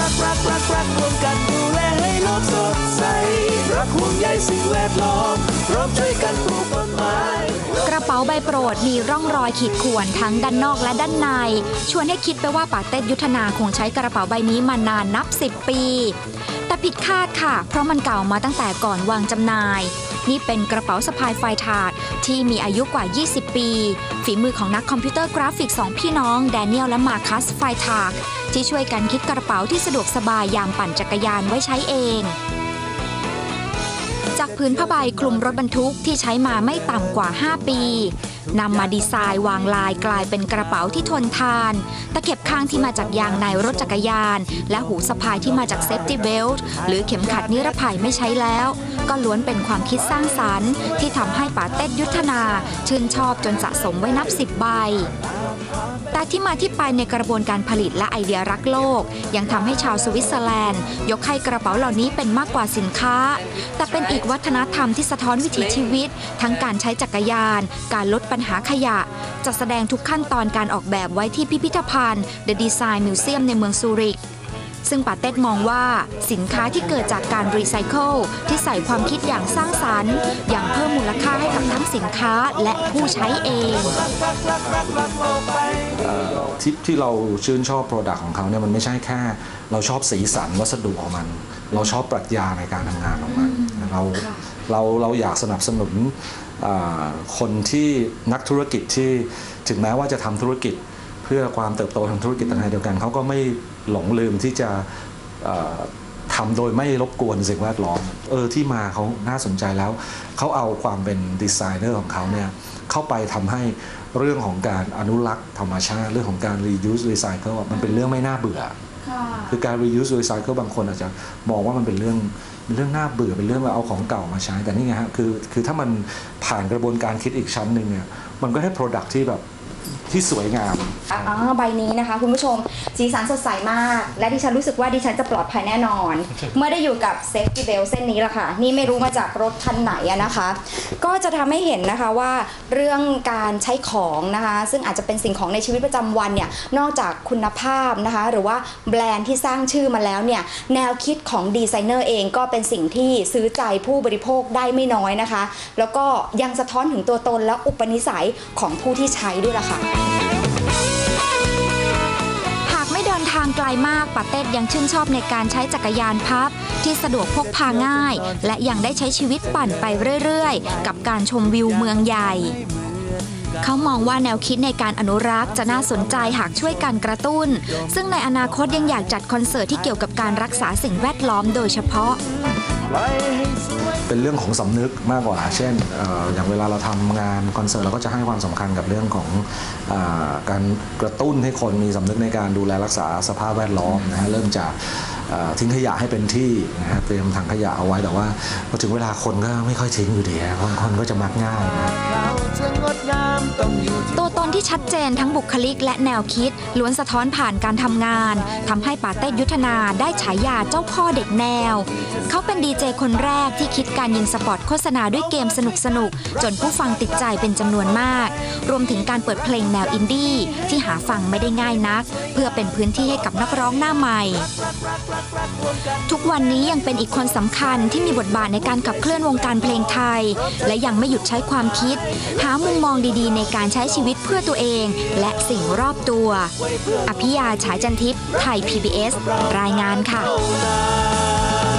รักรักรักรักรวมกันดูแลให้โลกสดใสักห่วงใยสิ่งแวดล้อมพร้อมช่วยกันปลูกต้นไม้กระเป๋าใบโปรดมีร่องรอยขีดข่วนทั้งด้านนอกและด้านใน ชวนให้คิดไปว่าปาเต้ยุทธนาคงใช้กระเป๋าใบนี้มานานนับ 10 ปี แต่ผิดคาดค่ะ เพราะมันเก่ามาตั้งแต่ก่อนวางจำหน่าย นี่เป็นกระเป๋าสะพายไฟถาดที่มีอายุกว่า 20 ปี ฝีมือของนักคอมพิวเตอร์กราฟิกสองพี่น้องแดเนียลและมาคัสไฟถากที่ช่วยกันคิดกระเป๋าที่สะดวกสบายยามปั่นจักรยานไว้ใช้เอง จากพื้นผ้าใบคลุมรถบรรทุกที่ใช้มาไม่ต่ำกว่า 5 ปี นำมาดีไซน์วางลายกลายเป็นกระเป๋าที่ทนทาน ตะเข็บข้างที่มาจากยางในรถจักรยาน และหูสะพายที่มาจากเซฟตี้เบลต์หรือเข็มขัดนิรภัยไม่ใช้แล้ว ก็ล้วนเป็นความคิดสร้างสรรค์ ที่ทำให้ป๋าเต็ดยุทธนา ชื่นชอบจนสะสมไว้นับสิบใบแต่ที่มาที่ไปในกระบวนการผลิตและไอเดียรักโลก ยังทำให้ชาวสวิตเซอร์แลนด์ ยกให้กระเป๋าเหล่านี้เป็นมากกว่าสินค้า แต่เป็นอีกวัฒนธรรมที่สะท้อนวิถีชีวิต ทั้งการใช้จักรยาน การลดปัญหาขยะ จัดแสดงทุกขั้นตอนการออกแบบไว้ที่พิพิธภัณฑ์ The Design Museum ในเมืองซูริก ซึ่งปาเต็ดมองว่าสินค้าที่เกิดจากการรีไซเคิลที่ใส่ความคิดอย่างสร้างสรรค์ อย่างเพิ่มมูลค่าให้กับทั้งสินค้าและผู้ใช้เองที่ที่เราชื่นชอบโปรดักต์ของเขาเนี่ยมันไม่ใช่แค่ เราชอบสีสันวัสดุของมัน เราชอบปรัชญาในการทำงานของมันเรา เราเราอยากสนับสนุนอ่าคนที่นักธุรกิจที่ถึงแม้ว่าจะทำธุรกิจเพื่อความเติบโตทางธุรกิจต่างๆเดียวกันเขาก็ไม่หลงลืมที่จะเอ่อทำโดยไม่รบกวนสิ่งแวดล้อมเออที่มาเขาน่าสนใจแล้ว เขาเอาความเป็นดีไซเนอร์ของเขาเนี่ยเข้าไปทำให้เรื่องของการอนุรักษ์ธรรมชาติ เรื่องของการ reuse recycle อะมันเป็นเรื่องไม่น่าเบื่อ คือการ reuse recycle บางคนอาจจะมองว่ามันเป็นเรื่อง เป็นเรื่องน่าเบื่อเป็นเรื่องเราเอาของเก่ามาใช้แต่นี่ไงฮะคือคือถ้ามันผ่านกระบวนการคิดอีกชั้นหนึ่งเนี่ยมันก็ให้ product ที่แบบ ที่สวยงาม อ๋อใบนี้นะคะ คุณผู้ชมสีสันสดใสมาก และดิฉันรู้สึกว่าดิฉันจะปลอดภัยแน่นอน เมื่อได้อยู่กับเซฟตี้เบลเส้นนี้ละค่ะ นี่ไม่รู้มาจากรถคันไหนอะนะคะ ก็จะทำให้เห็นนะคะว่าเรื่องการใช้ของนะคะ ซึ่งอาจจะเป็นสิ่งของในชีวิตประจำวันเนี่ยนอกจากคุณภาพนะคะ หรือว่าแบรนด์ที่สร้างชื่อมาแล้วเนี่ยแนวคิดของดีไซเนอร์เองก็เป็นสิ่งที่ซื้อใจผู้บริโภคได้ไม่น้อยนะคะ แล้วก็ยังสะท้อนถึงตัวตนและอุปนิสัยของผู้ที่ใช้ด้วยล่ะค่ะหากไม่เดินทางไกลมากปาเต็ดยังชื่นชอบในการใช้จักรยานพับ ที่สะดวกพกพาง่าย และยังได้ใช้ชีวิตปั่นไปเรื่อยๆ กับการชมวิวเมืองใหญ่เขามองว่าแนวคิดในการอนุรักษ์จะน่าสนใจหากช่วยกันกระตุ้น ซึ่งในอนาคตยังอยากจัดคอนเสิร์ตที่เกี่ยวกับการรักษาสิ่งแวดล้อมโดยเฉพาะ เป็นเรื่องของสำนึกมากกว่า เช่นเอ่ออย่างเวลาเราทำงานคอนเสิร์ตเราก็จะให้ความสำคัญกับเรื่องของอาการกระตุ้นให้คนมีสำนึกในการดูแลรักษาสภาพแวดล้อมนะฮะเริ่มจากเอ่อทิ้งขยะให้เป็นที่นะฮะเตรียมถังขยะเอาไว้แต่ว่าพอถึงเวลาคนก็ไม่ค่อยทิ้งอยู่ดีฮะคนคนก็จะมักง่ายนะเราจะงดงาม ตัวตนที่ชัดเจนทั้งบุคลิกและแนวคิด ล้วนสะท้อนผ่านการทำงานทำให้ปาเต้ยุทธนาได้ฉายาเจ้าพ่อเด็กแนว เขาเป็นดีเจคนแรกที่คิดการยิงสปอตโฆษณาด้วยเกมสนุกๆจนผู้ฟังติดใจเป็นจำนวนมาก รวมถึงการเปิดเพลงแนวอินดี้ที่หาฟังไม่ได้ง่ายนัก เพื่อเป็นพื้นที่ให้กับนักร้องหน้าใหม่ ทุกวันนี้ยังเป็นอีกคนสำคัญที่มีบทบาทในการขับเคลื่อนวงการเพลงไทย และยังไม่หยุดใช้ความคิด หามุมมองดีๆในการใช้ชีวิตเพื่อตัวเอง และสิ่งรอบตัว อภิยาฉายจันทิพย์ไทย PBS รายงานค่ะ